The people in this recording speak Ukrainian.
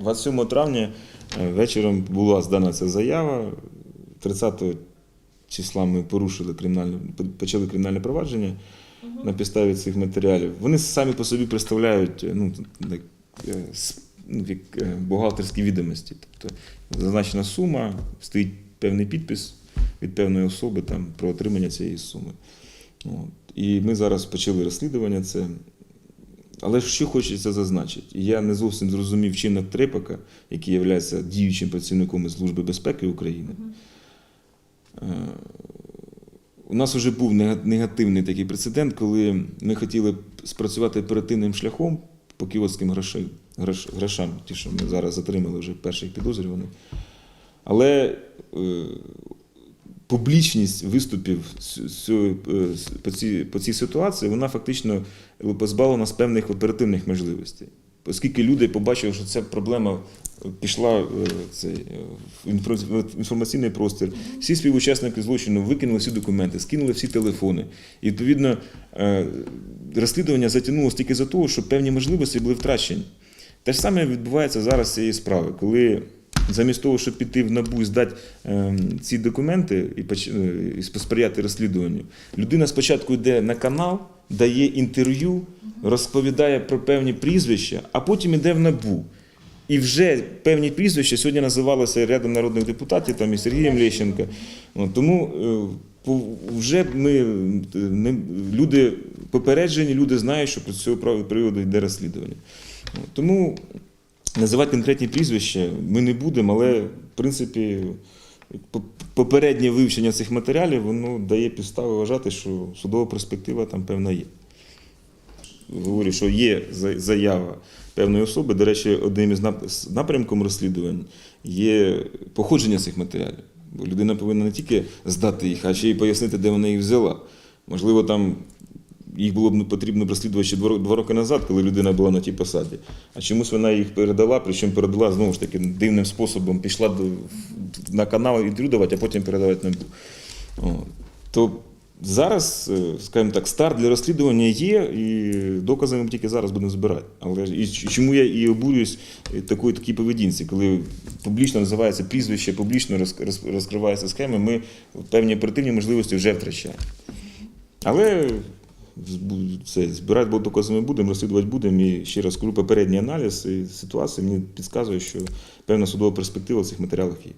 27 травня е, вечором була здана ця заява. 30 числа ми порушили кримінальне, почали кримінальне провадження на підставі цих матеріалів. Вони самі по собі представляють е, ну, як, е, ну, бухгалтерські відомості. Тобто зазначена сума, стоїть певний підпис від певної особи там, про отримання цієї суми. От. І ми зараз почали розслідування це. Але що хочеться зазначити, я не зовсім зрозумів чинок Трепака, який є діючим працівником Служби безпеки України. Е, У нас вже був негативний такий прецедент, коли ми хотіли спрацювати оперативним шляхом по кіотським грошам, грошам, ті, що ми зараз затримали вже перших підозрюваних. Але е, публічність виступів е, по цій, по цій ситуації, вона фактично позбавлена з певних оперативних можливостей. Оскільки люди побачили, що ця проблема пішла е, цей, е, в інформаційний простір, всі співучасники злочину викинули всі документи, скинули всі телефони. І відповідно розслідування затягнулося тільки за того, що певні можливості були втрачені. Те ж саме відбувається зараз з цієї справи, коли замість того, щоб піти в НАБУ і здати е, ці документи е, і посприяти розслідуванню, людина спочатку йде на канал, дає інтерв'ю, розповідає про певні прізвища, а потім йде в НАБУ. І вже певні прізвища сьогодні називалися рядом народних депутатів, там і Сергієм Лещенко. Тому е, вже ми, е, люди попереджені, люди знають, що про цього приводу йде розслідування. Тому називати конкретні прізвища ми не будемо, але в принципі попереднє вивчення цих матеріалів воно дає підстави вважати, що судова перспектива там певна є. Говорю, що є заява певної особи. До речі, одним із напрямком розслідувань є походження цих матеріалів. Бо людина повинна не тільки здати їх, а ще й пояснити, де вона їх взяла. Можливо, там їх було б потрібно б розслідувати ще два роки назад, коли людина була на тій посаді. А чомусь вона їх передала, причому передала знову ж таки дивним способом, пішла на канал інтерв'ю а потім передавати НАБУ. О, То зараз, е, скажімо так, старт для розслідування є, і докази ми тільки зараз будемо збирати. Але і чому я і обурююсь е, такої такій поведінці, коли публічно називається прізвище, публічно роз- роз- розкриваються схеми, ми певні оперативні можливості вже втрачаємо. Але це, збирати докази ми будемо, розслідувати будемо. І ще раз кажу, попередній аналіз і ситуації мені підказує, що певна судова перспектива в цих матеріалах є.